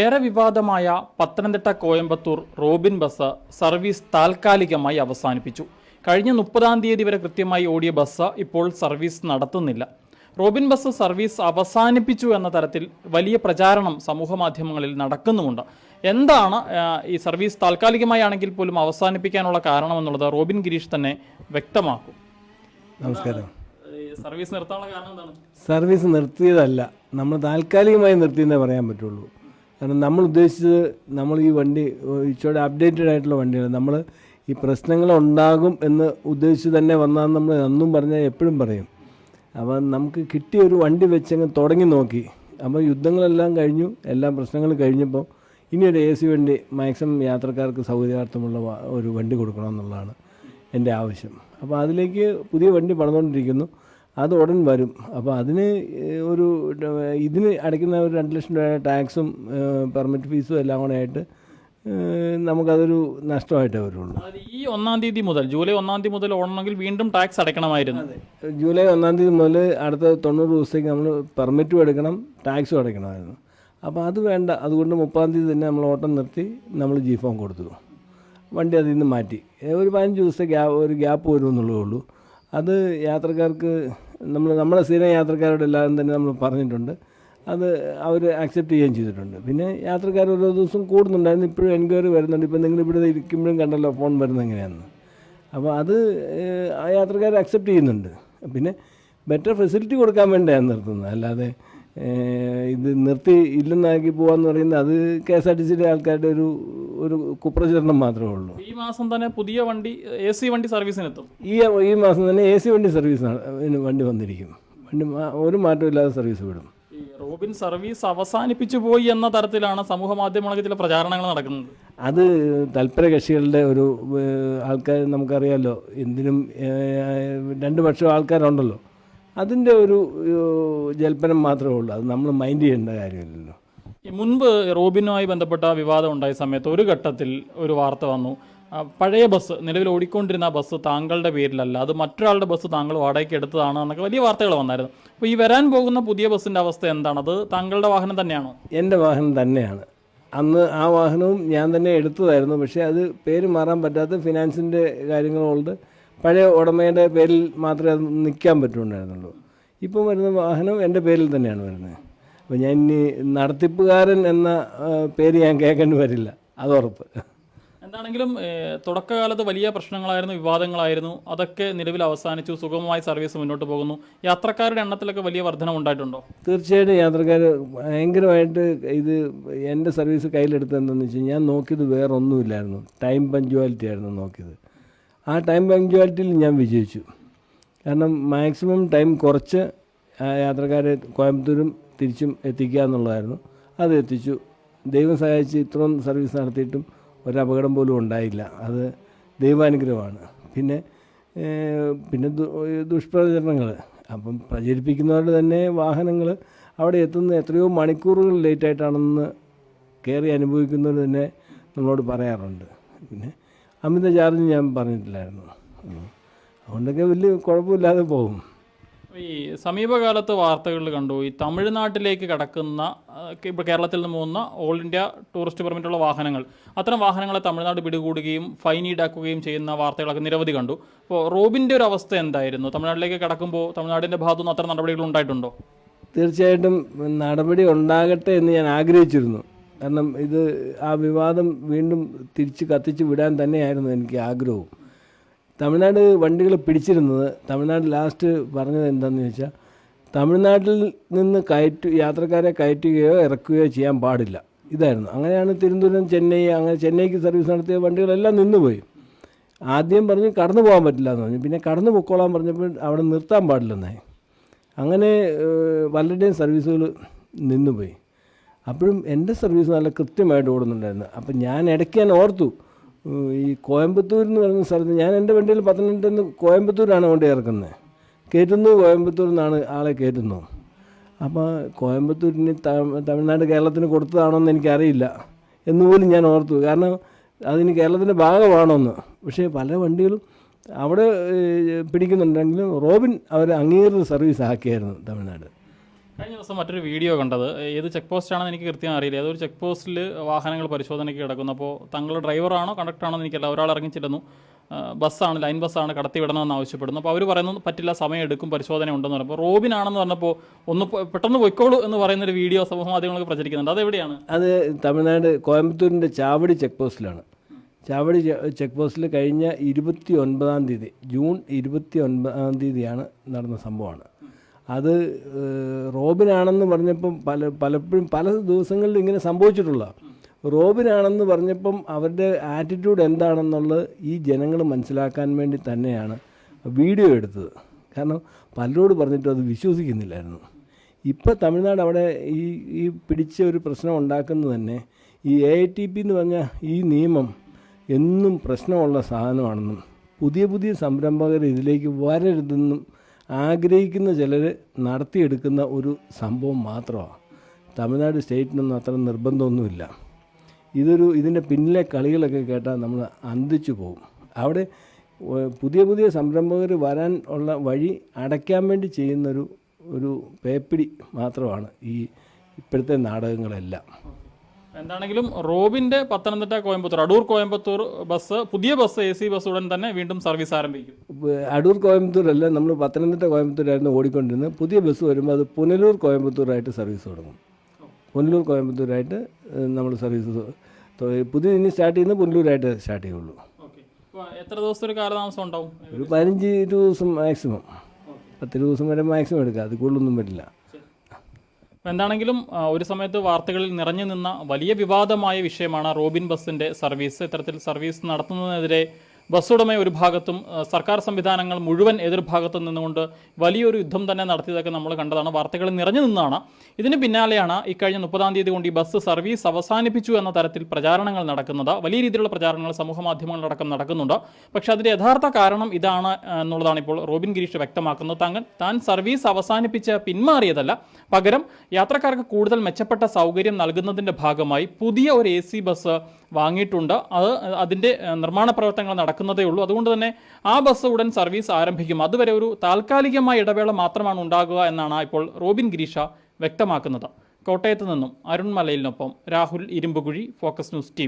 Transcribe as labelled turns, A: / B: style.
A: ഏറെ വിവാദമായ Pathanamthitta Coimbatore Robin bus service താൽക്കാലികമായി അവസാനിപ്പിച്ചു. കഴിഞ്ഞ മുപ്പതാം തീയതി വരെ കൃത്യമായി ഓടിയ ബസ് ഇപ്പോൾ സർവീസ് നടത്തുന്നില്ല. റോബിൻ ബസ് സർവീസ് അവസാനിപ്പിച്ചു എന്ന തരത്തിൽ വലിയ പ്രചാരണം സമൂഹ മാധ്യമങ്ങളിൽ നടക്കുന്നുമുണ്ട്. എന്താണ് ഈ സർവീസ് താൽക്കാലികമായി ആണെങ്കിൽ പോലും അവസാനിപ്പിക്കാനുള്ള കാരണം എന്നുള്ളത് റോബിൻ ഗിരീഷ് തന്നെ വ്യക്തമാക്കും.
B: നമസ്കാരം.
A: സർവീസ് നിർത്താനുള്ള കാരണം എന്താണ്?
B: സർവീസ് നിർത്തിയതല്ല. നമ്മൾ താൽക്കാലികമായി നിർത്തിയെന്നേ പറയാൻ പറ്റുള്ളൂ. കാരണം നമ്മൾ ഉദ്ദേശിച്ചത് നമ്മൾ ഈ വണ്ടി ഇച്ചിരി അപ്ഡേറ്റഡ് ആയിട്ടുള്ള വണ്ടിയാണ്. നമ്മൾ ഈ പ്രശ്നങ്ങൾ ഉണ്ടാകും എന്ന് ഉദ്ദേശിച്ച് തന്നെ വന്നാൽ നമ്മൾ അന്നും പറഞ്ഞാൽ എപ്പോഴും പറയും. അപ്പം നമുക്ക് കിട്ടിയ ഒരു വണ്ടി വെച്ചങ്ങ് തുടങ്ങി നോക്കി. അപ്പോൾ യുദ്ധങ്ങളെല്ലാം കഴിഞ്ഞു എല്ലാ പ്രശ്നങ്ങളും കഴിഞ്ഞപ്പോൾ ഇനി ഒരു എ സി വണ്ടി മാക്സിമം യാത്രക്കാർക്ക് സൗകര്യാർത്ഥമുള്ള ഒരു വണ്ടി കൊടുക്കണം എന്നുള്ളതാണ് എന്റെ ആവശ്യം. അപ്പോൾ അതിലേക്ക് പുതിയ വണ്ടി പണിതുകൊണ്ടിരിക്കുന്നു. അത് ഉടൻ വരും. അപ്പോൾ അതിന് ഒരു ഇതിന് അടയ്ക്കുന്ന ഒരു രണ്ട് ലക്ഷം രൂപ ടാക്സും പെർമിറ്റ് ഫീസും എല്ലാം കൂടെ ആയിട്ട് നമുക്കതൊരു നഷ്ടമായിട്ടേ വരുള്ളൂ.
A: ഈ ഒന്നാം തീയതി മുതൽ ജൂലൈ ഒന്നാം തീയതി മുതൽ ഓടണമെങ്കിൽ വീണ്ടും ടാക്സ് അടയ്ക്കണമായിരുന്നു.
B: ജൂലൈ ഒന്നാം തീയതി മുതൽ അടുത്ത തൊണ്ണൂറ് ദിവസത്തേക്ക് നമ്മൾ പെർമിറ്റും എടുക്കണം ടാക്സും അടയ്ക്കണമായിരുന്നു. അപ്പോൾ അത് വേണ്ട. അതുകൊണ്ട് മുപ്പതാം തീയതി തന്നെ നമ്മൾ ഓട്ടം നിർത്തി നമ്മൾ ജി ഫോം കൊടുത്തു. വണ്ടി അതിൽ നിന്ന് മാറ്റി. ഒരു പതിനഞ്ച് ദിവസത്തെ ഗ്യാ ഒരു ഗ്യാപ്പ് വരുമെന്നുള്ളതേ ഉള്ളൂ. അത് യാത്രക്കാർക്ക് നമ്മൾ നമ്മുടെ സ്ഥിരം യാത്രക്കാരോട് എല്ലാവരും തന്നെ നമ്മൾ പറഞ്ഞിട്ടുണ്ട്. അത് അവർ അക്സെപ്റ്റ് ചെയ്യുകയും ചെയ്തിട്ടുണ്ട്. പിന്നെ യാത്രക്കാർ ഓരോ ദിവസം കൂടുന്നുണ്ടായിരുന്നു. ഇപ്പോഴും എൻക്വയറി വരുന്നുണ്ട്. ഇപ്പം നിങ്ങൾ ഇവിടെ ഇരിക്കുമ്പോഴും കണ്ടല്ലോ ഫോൺ വരുന്നത് എങ്ങനെയാണെന്ന്. അപ്പോൾ അത് ആ യാത്രക്കാർ അക്സെപ്റ്റ് ചെയ്യുന്നുണ്ട്. പിന്നെ ബെറ്റർ ഫെസിലിറ്റി കൊടുക്കാൻ വേണ്ടിയാണ് നിർത്തുന്നത്. അല്ലാതെ ഇത് നിർത്തി ഇല്ലെന്നാക്കി പോകാന്ന് പറയുന്നത് അത് കെ എസ് ആർ ടി സിയുടെ ആൾക്കാരുടെ ഒരു ഒരു കുപ്രചരണം മാത്രമേ ഉള്ളൂ.
A: ഈ മാസം തന്നെ പുതിയ വണ്ടി എ സി വണ്ടി സർവീസിനെത്തും.
B: ഈ ഈ മാസം തന്നെ എ സി വണ്ടി സർവീസ് വണ്ടി വന്നിരിക്കും. വണ്ടി ഒരു മാറ്റമില്ലാതെ ഇല്ലാതെ സർവീസ് വിടും.
A: റോബിൻ സർവീസ് അവസാനിപ്പിച്ചു പോയി എന്ന തരത്തിലാണ് സമൂഹ മാധ്യമങ്ങളൊക്കെ ചില പ്രചാരണങ്ങൾ നടക്കുന്നത്.
B: അത് തൽപര കക്ഷികളുടെ ഒരു ആൾക്കാർ നമുക്കറിയാമല്ലോ എന്തിനും രണ്ട് പക്ഷം ആൾക്കാരുണ്ടല്ലോ. അതിന്റെ ഒരു ജൽപ്പനം മാത്രമേ ഉള്ളൂ. അത് നമ്മൾ മൈൻഡ് ചെയ്യേണ്ട കാര്യമില്ലല്ലോ.
A: ഈ മുൻപ് റോബിനുമായി ബന്ധപ്പെട്ട വിവാദം ഉണ്ടായ സമയത്ത് ഒരു ഘട്ടത്തിൽ ഒരു വാർത്ത വന്നു. പഴയ ബസ് നിലവിൽ ഓടിക്കൊണ്ടിരുന്ന ബസ് താങ്കളുടെ പേരിലല്ല അത് മറ്റൊരാളുടെ ബസ് താങ്കൾ വാടകയ്ക്ക് എടുത്തതാണ് എന്നൊക്കെ വലിയ വാർത്തകൾ വന്നായിരുന്നു. അപ്പോൾ ഈ വരാൻ പോകുന്ന പുതിയ ബസ്സിന്റെ അവസ്ഥ എന്താണ്? അത് താങ്കളുടെ വാഹനം തന്നെയാണോ?
B: എന്റെ വാഹനം തന്നെയാണ്. അന്ന് ആ വാഹനവും ഞാൻ തന്നെ എടുത്തതായിരുന്നു. പക്ഷേ അത് പേര് മാറാൻ പറ്റാത്ത ഫിനാൻസിന്റെ കാര്യങ്ങളുണ്ട് പഴയ ഉടമയുടെ പേരിൽ മാത്രമേ അത് നിൽക്കാൻ പറ്റുന്നുണ്ടായിരുന്നുള്ളൂ. ഇപ്പം വരുന്ന വാഹനം എന്റെ പേരിൽ തന്നെയാണ് വരുന്നത്. അപ്പോൾ ഞാൻ ഇനി നടത്തിപ്പുകാരൻ എന്ന പേര് ഞാൻ കേൾക്കേണ്ടി വരില്ല. അത് ഉറപ്പ്.
A: എന്താണെങ്കിലും തുടക്കകാലത്ത് വലിയ പ്രശ്നങ്ങളായിരുന്നു വിവാദങ്ങളായിരുന്നു. അതൊക്കെ നിലവിൽ അവസാനിച്ചു സുഗമമായി സർവീസ് മുന്നോട്ട് പോകുന്നു. യാത്രക്കാരുടെ എണ്ണത്തിലൊക്കെ വലിയ വർധനം ഉണ്ടായിട്ടുണ്ടോ?
B: തീർച്ചയായിട്ടും യാത്രക്കാർ ഭയങ്കരമായിട്ട് ഇത് എന്റെ സർവീസ് കയ്യിലെടുത്തത് വെച്ച് വെച്ചാൽ ഞാൻ നോക്കിയത് വേറൊന്നുമില്ലായിരുന്നു. ടൈം പഞ്ച്വാലിറ്റി ആയിരുന്നു നോക്കിയത്. ആ ടൈം പങ്ക്ച്വാലിറ്റിയിൽ ഞാൻ വിജയിച്ചു. കാരണം മാക്സിമം ടൈം കുറച്ച് യാത്രക്കാരെ കോയമ്പത്തൂരും തിരിച്ചും എത്തിക്കുക എന്നുള്ളതായിരുന്നു. അത് എത്തിച്ചു. ദൈവം സഹായിച്ച് ഇത്രയും സർവീസ് നടത്തിയിട്ടും ഒരപകടം പോലും ഉണ്ടായില്ല. അത് ദൈവാനുഗ്രഹമാണ്. പിന്നെ പിന്നെ ദുഷ്പ്രചരണങ്ങൾ. അപ്പം പ്രചരിപ്പിക്കുന്നവരുടെ തന്നെ വാഹനങ്ങൾ അവിടെ എത്തുന്ന എത്രയോ മണിക്കൂറുകൾ ലേറ്റായിട്ടാണെന്ന് കയറി അനുഭവിക്കുന്നവർ തന്നെ നമ്മളോട് പറയാറുണ്ട്. പിന്നെ അമിത ചാർജ് ഞാൻ പറഞ്ഞിട്ടില്ലായിരുന്നു. അതുകൊണ്ടൊക്കെ വലിയ കുഴപ്പമില്ലാതെ പോകും.
A: ഈ സമീപകാലത്ത് വാർത്തകളിൽ കണ്ടു ഈ തമിഴ്നാട്ടിലേക്ക് കടക്കുന്ന ഇപ്പോൾ കേരളത്തിൽ നിന്ന് പോകുന്ന ഓൾ ഇന്ത്യ ടൂറിസ്റ്റ് പെർമിറ്റുള്ള വാഹനങ്ങൾ. അത്തരം വാഹനങ്ങളെ തമിഴ്നാട് പിടികൂടുകയും ഫൈൻ ഈടാക്കുകയും ചെയ്യുന്ന വാർത്തകളൊക്കെ നിരവധി കണ്ടു. അപ്പോൾ റോബിന്റെ ഒരു അവസ്ഥ എന്തായിരുന്നു? തമിഴ്നാട്ടിലേക്ക് കടക്കുമ്പോൾ തമിഴ്നാടിന്റെ ഭാഗത്തുനിന്ന് അത്തരം നടപടികൾ ഉണ്ടായിട്ടുണ്ടോ?
B: തീർച്ചയായിട്ടും നടപടി ഉണ്ടാകട്ടെ എന്ന് ഞാൻ ആഗ്രഹിച്ചിരുന്നു. കാരണം ഇത് ആ വിവാദം വീണ്ടും തിരിച്ച് കത്തിച്ച് വിടാൻ തന്നെയായിരുന്നു എനിക്ക് ആഗ്രഹവും. തമിഴ്നാട് വണ്ടികൾ പിടിച്ചിരുന്നത് തമിഴ്നാട് ലാസ്റ്റ് പറഞ്ഞത് എന്താണെന്ന് ചോദിച്ചാൽ തമിഴ്നാട്ടിൽ നിന്ന് കയറ്റു യാത്രക്കാരെ കയറ്റുകയോ ഇറക്കുകയോ ചെയ്യാൻ പാടില്ല. ഇതായിരുന്നു. അങ്ങനെയാണ് തിരുവനന്തപുരം ചെന്നൈ അങ്ങനെ ചെന്നൈക്ക് സർവീസ് നടത്തിയ വണ്ടികളെല്ലാം നിന്നുപോയി. ആദ്യം പറഞ്ഞ് കടന്നു പോകാൻ പറ്റില്ല എന്ന് പറഞ്ഞു. പിന്നെ കടന്നു പൊക്കോളാൻ പറഞ്ഞപ്പോൾ അവിടെ നിർത്താൻ പാടില്ലെന്നായി. അങ്ങനെ പലരുടെയും സർവീസുകൾ നിന്നുപോയി. അപ്പോഴും എന്റെ സർവീസ് നല്ല കൃത്യമായിട്ട് ഓടുന്നുണ്ടായിരുന്നു. അപ്പം ഞാൻ ഇടയ്ക്ക് ഞാൻ ഓർത്തു ഈ കോയമ്പത്തൂർ എന്ന് പറയുന്ന സ്ഥലത്ത് ഞാൻ എന്റെ വണ്ടിയിൽ പത്തനംതിട്ടയിൽ നിന്ന് കോയമ്പത്തൂരാണ് കൊണ്ട് ഇറക്കുന്നത്. കയറ്റുന്നു കോയമ്പത്തൂർ നിന്നാണ് ആളെ കയറ്റുന്നു അപ്പോൾ കോയമ്പത്തൂരിന് തമിഴ്നാട് കേരളത്തിന് കൊടുത്തതാണോ എന്ന് എനിക്കറിയില്ല എന്നുപോലും ഞാൻ ഓർത്തു. കാരണം അതിന് കേരളത്തിന്റെ ഭാഗമാണോന്ന്. പക്ഷേ പല വണ്ടികളും അവിടെ പിടിക്കുന്നുണ്ടെങ്കിലും റോബിൻ അവർ അംഗീകൃത സർവീസ് ആക്കിയായിരുന്നു തമിഴ്നാട്.
A: കഴിഞ്ഞ ദിവസം മറ്റൊരു വീഡിയോ കണ്ടത്. ഏത് ചെക്ക് പോസ്റ്റ് ആണെന്ന് എനിക്ക് കൃത്യം അറിയില്ല. ഏതൊരു ചെക്ക് പോസ്റ്റിൽ വാഹനങ്ങൾ പരിശോധനയ്ക്ക് കിടക്കുന്നു. അപ്പോൾ തങ്ങൾ ഡ്രൈവറാണോ കണ്ടക്ടറാണോ എന്ന് എനിക്കല്ല ഒരാൾ ഇറങ്ങിച്ചിരുന്നു ബസ്സാണ് ലൈൻ ബസ്സാണ് കടത്തി വിടണമെന്ന് ആവശ്യപ്പെടുന്നു. അപ്പോൾ അവർ പറയുന്നത് പറ്റില്ല സമയം എടുക്കും പരിശോധന ഉണ്ടെന്ന് പറയുമ്പോൾ റോബിൻ ആണെന്ന് പറഞ്ഞപ്പോൾ ഒന്ന് പെട്ടെന്ന് പൊയ്ക്കോളൂ എന്ന് പറയുന്ന ഒരു വീഡിയോ സമൂഹ മാധ്യമങ്ങൾക്ക് പ്രചരിക്കുന്നുണ്ട്. അതെവിടെയാണ്
B: അത് തമിഴ്നാട് കോയമ്പത്തൂരിന്റെ ചാവടി ചെക്ക് പോസ്റ്റിലാണ് ചാവടി ചെക്ക് പോസ്റ്റിൽ കഴിഞ്ഞ ഇരുപത്തി ഒൻപതാം തീയതി ജൂൺ ഇരുപത്തി ഒൻപതാം തീയതിയാണ് നടന്ന സംഭവമാണ്. അത് റോബിനാണെന്ന് പറഞ്ഞപ്പം പല പലപ്പോഴും പല ദിവസങ്ങളിലും ഇങ്ങനെ സംഭവിച്ചിട്ടുള്ള. റോബിനാണെന്ന് പറഞ്ഞപ്പം അവരുടെ ആറ്റിറ്റ്യൂഡ് എന്താണെന്നുള്ളത് ഈ ജനങ്ങൾ മനസ്സിലാക്കാൻ വേണ്ടി തന്നെയാണ് വീഡിയോ എടുത്തത്. കാരണം പലരോട് പറഞ്ഞിട്ടും അത് വിശ്വസിക്കുന്നില്ലായിരുന്നു. ഇപ്പോൾ തമിഴ്നാട് അവിടെ ഈ ഈ പിടിച്ച ഒരു പ്രശ്നം ഉണ്ടാക്കുന്നത് തന്നെ ഈ എ ഐ ടി പി എന്ന് പറഞ്ഞ ഈ നിയമം എന്നും പ്രശ്നമുള്ള സാധനമാണെന്നും പുതിയ പുതിയ സംരംഭകർ ഇതിലേക്ക് വരരുതെന്നും ആഗ്രഹിക്കുന്ന ചിലർ നടത്തിയെടുക്കുന്ന ഒരു സംഭവം മാത്രമാണ്. തമിഴ്നാട് സ്റ്റേറ്റിനൊന്നും അത്ര നിർബന്ധമൊന്നുമില്ല. ഇതൊരു ഇതിന്റെ പിന്നിലെ കളികളൊക്കെ കേട്ടാൽ നമ്മൾ അന്തിച്ചു പോകും. അവിടെ പുതിയ പുതിയ സംരംഭകർ വരാൻ ഉള്ള വഴി അടയ്ക്കാൻ വേണ്ടി ചെയ്യുന്നൊരു ഒരു പേപ്പിടി മാത്രമാണ് ഈ ഇപ്പോഴത്തെ നാടകങ്ങളെല്ലാം.
A: എന്താണെങ്കിലും റോബിന്റെ പത്തനംതിട്ട കോയമ്പത്തൂർ അടൂർ കോയമ്പത്തൂർ ബസ് പുതിയ ബസ് എ സി ബസ് ഉടൻ തന്നെ വീണ്ടും സർവീസ് ആരംഭിക്കും.
B: അടൂർ കോയമ്പത്തൂർ അല്ല നമ്മൾ പത്തനംതിട്ട കോയമ്പത്തൂരായിരുന്നു ഓടിക്കൊണ്ടിരുന്നത്. പുതിയ ബസ് വരുമ്പോൾ അത് പുനലൂർ കോയമ്പത്തൂരായിട്ട് സർവീസ് തുടങ്ങും. പുനലൂർ കോയമ്പത്തൂരായിട്ട് നമ്മൾ സർവീസ് പുതിയ ഇനി സ്റ്റാർട്ട് ചെയ്യുന്നത് പുനലൂരായിട്ട് സ്റ്റാർട്ട് ചെയ്യുള്ളൂ.
A: എത്ര ദിവസത്തെ ഒരു കാലതാമസം ഉണ്ടാവും?
B: ഒരു പതിനഞ്ച് ദിവസം മാക്സിമം പത്ത് ദിവസം വരെ മാക്സിമം എടുക്കുക അത് കൂടുതലൊന്നും പറ്റില്ല
A: എന്താണെങ്കിലും ഒരു സമയത്ത് വാർത്തകളിൽ നിറഞ്ഞു നിന്ന വലിയ വിവാദമായ വിഷയമാണ് റോബിൻ ബസിന്റെ സർവീസ്. ഇത്തരത്തിൽ സർവീസ് നടത്തുന്നതിനെതിരെ ബസ് ഉടമ ഒരു ഭാഗത്തും സർക്കാർ സംവിധാനങ്ങൾ മുഴുവൻ എതിർഭാഗത്തും നിന്നുകൊണ്ട് വലിയൊരു യുദ്ധം തന്നെ നടത്തിയതൊക്കെ നമ്മൾ കണ്ടതാണ്. വാർത്തകളിൽ നിറഞ്ഞു നിന്നാണ്. ഇതിന് പിന്നാലെയാണ് ഇക്കഴിഞ്ഞ മുപ്പതാം തീയതി കൊണ്ട് ഈ ബസ് സർവീസ് അവസാനിപ്പിച്ചു എന്ന തരത്തിൽ പ്രചാരണങ്ങൾ നടക്കുന്നത്. വലിയ രീതിയിലുള്ള പ്രചാരണങ്ങൾ സമൂഹ മാധ്യമങ്ങളിലടക്കം നടക്കുന്നുണ്ട്. പക്ഷേ അതിന്റെ യഥാർത്ഥ കാരണം ഇതാണ് എന്നുള്ളതാണ് ഇപ്പോൾ റോബിൻ ഗിരീഷ് വ്യക്തമാക്കുന്നത്. താങ്കൾ താൻ സർവീസ് അവസാനിപ്പിച്ച് പിന്മാറിയതല്ല. പകരം യാത്രക്കാർക്ക് കൂടുതൽ മെച്ചപ്പെട്ട സൗകര്യം നൽകുന്നതിന്റെ ഭാഗമായി പുതിയ ഒരു എ ബസ് വാങ്ങിയിട്ടുണ്ട്. അത് അതിന്റെ നിർമ്മാണ പ്രവർത്തനങ്ങൾ നടക്കുന്നതേ ഉള്ളൂ അതുകൊണ്ട് തന്നെ ആ ബസ് ഉടൻ സർവീസ് ആരംഭിക്കും. അതുവരെ ഒരു താൽക്കാലികമായ ഇടവേള മാത്രമാണ് ഉണ്ടാകുക എന്നാണ് ഇപ്പോൾ റോബിൻ ഗിരീഷ വ്യക്തമാക്കുന്നത്. കോട്ടയത്ത് നിന്നും Arun മലയിലിനൊപ്പം Rahul Irumbukuzhi focus news T